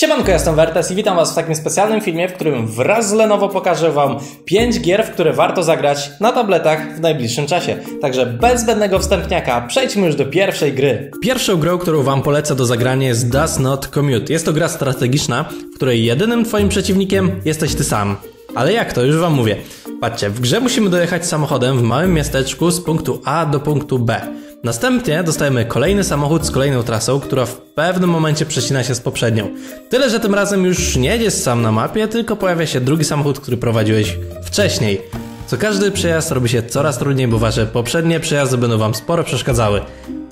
Siemanko, ja jestem Wertes i witam Was w takim specjalnym filmie, w którym wraz z Lenovo pokażę Wam 5 gier, w które warto zagrać na tabletach w najbliższym czasie. Także bez zbędnego wstępniaka przejdźmy już do pierwszej gry. Pierwszą grą, którą Wam polecę do zagrania jest Does Not Commute. Jest to gra strategiczna, w której jedynym Twoim przeciwnikiem jesteś Ty sam. Ale jak to? Już Wam mówię. Patrzcie, w grze musimy dojechać samochodem w małym miasteczku z punktu A do punktu B. Następnie dostajemy kolejny samochód z kolejną trasą, która w pewnym momencie przecina się z poprzednią. Tyle, że tym razem już nie jedziesz sam na mapie, tylko pojawia się drugi samochód, który prowadziłeś wcześniej. Co każdy przejazd robi się coraz trudniej, bo wasze poprzednie przejazdy będą wam sporo przeszkadzały.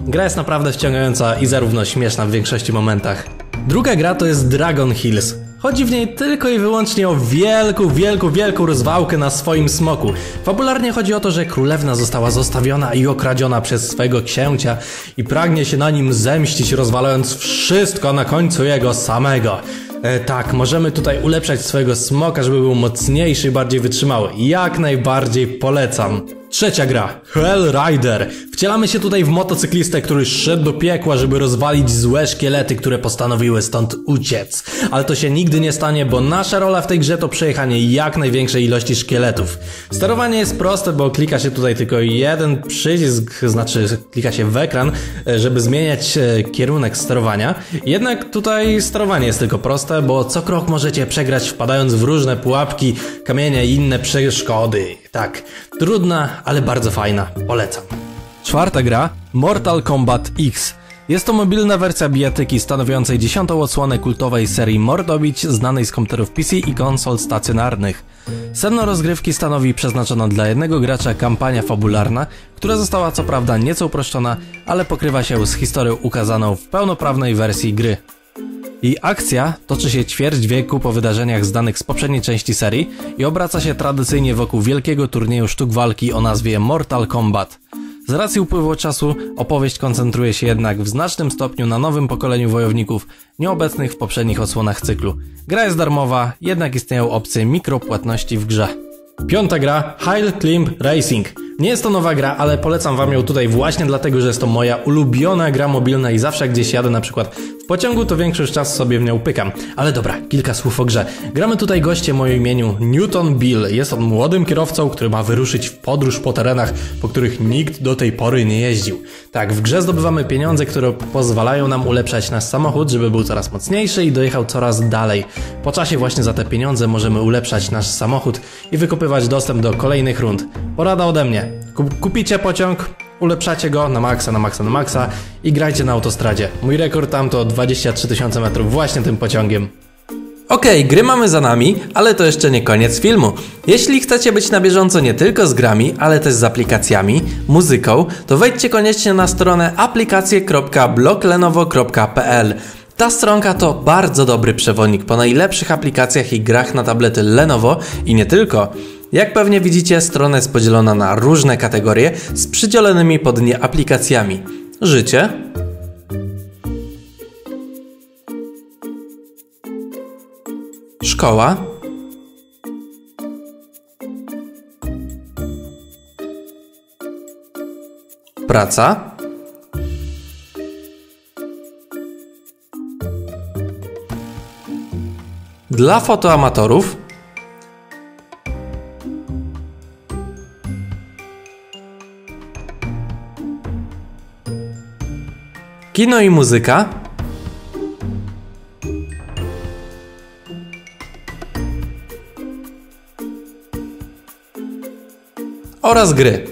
Gra jest naprawdę wciągająca i zarówno śmieszna w większości momentach. Druga gra to jest Dragon Hills. Chodzi w niej tylko i wyłącznie o wielką, wielką, wielką rozwałkę na swoim smoku. Fabularnie chodzi o to, że królewna została zostawiona i okradziona przez swego księcia i pragnie się na nim zemścić, rozwalając wszystko na końcu jego samego. E, tak, możemy tutaj ulepszać swojego smoka, żeby był mocniejszy i bardziej wytrzymały. Jak najbardziej polecam. Trzecia gra. Hell Rider. Wcielamy się tutaj w motocyklistę, który szedł do piekła, żeby rozwalić złe szkielety, które postanowiły stąd uciec. Ale to się nigdy nie stanie, bo nasza rola w tej grze to przejechanie jak największej ilości szkieletów. Sterowanie jest proste, bo klika się tutaj tylko jeden przycisk, znaczy klika się w ekran, żeby zmieniać e, kierunek sterowania. Jednak tutaj sterowanie jest tylko proste, bo co krok możecie przegrać wpadając w różne pułapki, kamienie i inne przeszkody. Tak, trudna, ale bardzo fajna. Polecam. Czwarta gra Mortal Kombat X. Jest to mobilna wersja bijatyki stanowiącej dziesiątą odsłonę kultowej serii Mordobić znanej z komputerów PC i konsol stacjonarnych. Sedno rozgrywki stanowi przeznaczona dla jednego gracza kampania fabularna, która została co prawda nieco uproszczona, ale pokrywa się z historią ukazaną w pełnoprawnej wersji gry. I akcja toczy się ćwierć wieku po wydarzeniach zdanych z poprzedniej części serii i obraca się tradycyjnie wokół wielkiego turnieju sztuk walki o nazwie Mortal Kombat. Z racji upływu czasu opowieść koncentruje się jednak w znacznym stopniu na nowym pokoleniu wojowników, nieobecnych w poprzednich odsłonach cyklu. Gra jest darmowa, jednak istnieją opcje mikropłatności w grze. Piąta gra High Climb Racing. Nie jest to nowa gra, ale polecam wam ją tutaj właśnie dlatego, że jest to moja ulubiona gra mobilna i zawsze gdzieś jadę na przykład pociągu, to większość czasu sobie w nią pykam. Ale dobra, kilka słów o grze. Gramy tutaj goście moim imieniu Newton Bill. Jest on młodym kierowcą, który ma wyruszyć w podróż po terenach, po których nikt do tej pory nie jeździł. Tak, w grze zdobywamy pieniądze, które pozwalają nam ulepszać nasz samochód, żeby był coraz mocniejszy i dojechał coraz dalej. Po czasie właśnie za te pieniądze możemy ulepszać nasz samochód i wykopywać dostęp do kolejnych rund. Porada ode mnie. Kupicie pociąg, ulepszacie go na maksa, na maksa, na maksa i grajcie na autostradzie. Mój rekord tam to 23 tysiące metrów właśnie tym pociągiem. Okej, okay, gry mamy za nami, ale to jeszcze nie koniec filmu. Jeśli chcecie być na bieżąco nie tylko z grami, ale też z aplikacjami, muzyką, to wejdźcie koniecznie na stronę aplikacje.bloglenovo.pl. Ta stronka to bardzo dobry przewodnik po najlepszych aplikacjach i grach na tablety Lenovo i nie tylko. Jak pewnie widzicie, strona jest podzielona na różne kategorie z przydzielonymi pod nie aplikacjami. Życie, szkoła, praca, dla fotoamatorów Kino i muzyka. Oraz gry.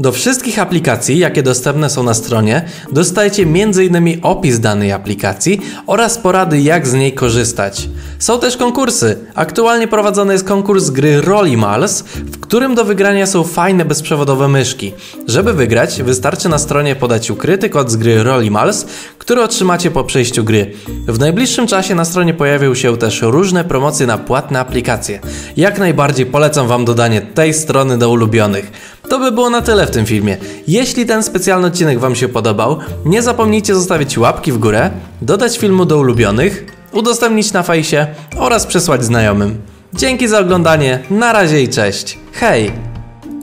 Do wszystkich aplikacji, jakie dostępne są na stronie, dostajecie m.in. opis danej aplikacji oraz porady, jak z niej korzystać. Są też konkursy. Aktualnie prowadzony jest konkurs gry Rollimals, w którym do wygrania są fajne bezprzewodowe myszki. Żeby wygrać, wystarczy na stronie podać ukryty kod z gry Rollimals, który otrzymacie po przejściu gry. W najbliższym czasie na stronie pojawią się też różne promocje na płatne aplikacje. Jak najbardziej polecam Wam dodanie tej strony do ulubionych. To by było na tyle w tym filmie. Jeśli ten specjalny odcinek Wam się podobał, nie zapomnijcie zostawić łapki w górę, dodać filmu do ulubionych, udostępnić na fejsie oraz przesłać znajomym. Dzięki za oglądanie, na razie i cześć. Hej!